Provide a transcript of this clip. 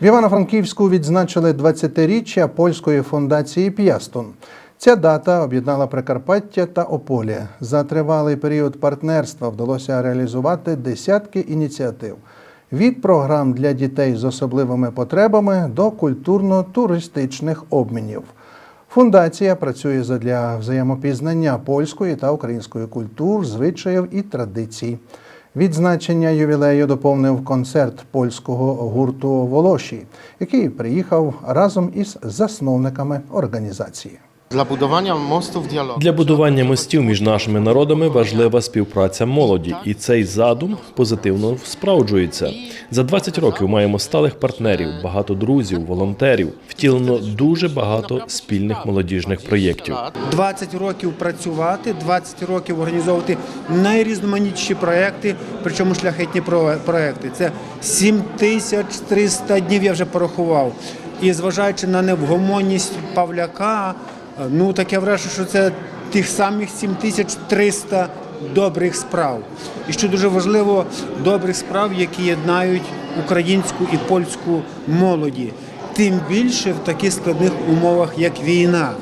В Івано-Франківську відзначили 20-річчя польської фундації П'ястун. Ця дата об'єднала Прикарпаття та Ополє. За тривалий період партнерства вдалося реалізувати десятки ініціатив. Від програм для дітей з особливими потребами до культурно-туристичних обмінів. Фундація працює задля взаємопізнання польської та української культур, звичаїв і традицій. Відзначення ювілею доповнив концерт польського гурту Волоші, який приїхав разом із засновниками організації. Dla budowania mostów dialogu Для будування мостів між нашими народами важлива співпраця молоді, і цей задум позитивно справджується. За 20 років маємо сталих партнерів, багато друзів, волонтерів. Втілено дуже багато спільних молодіжних проєктів. 20 років працювати, 20 років організовувати найрізноманітніші проекти, причому шляхетні про- проекти. Це 7300 днів я вже порахував. І зважаючи на невгомонність Павляка, ну таке враження, що це тих самих 7300 добрих справ. І що дуже важливо, добрих справ, які єднають українську і польську молоді. Тим більше в таких складних умовах, як війна.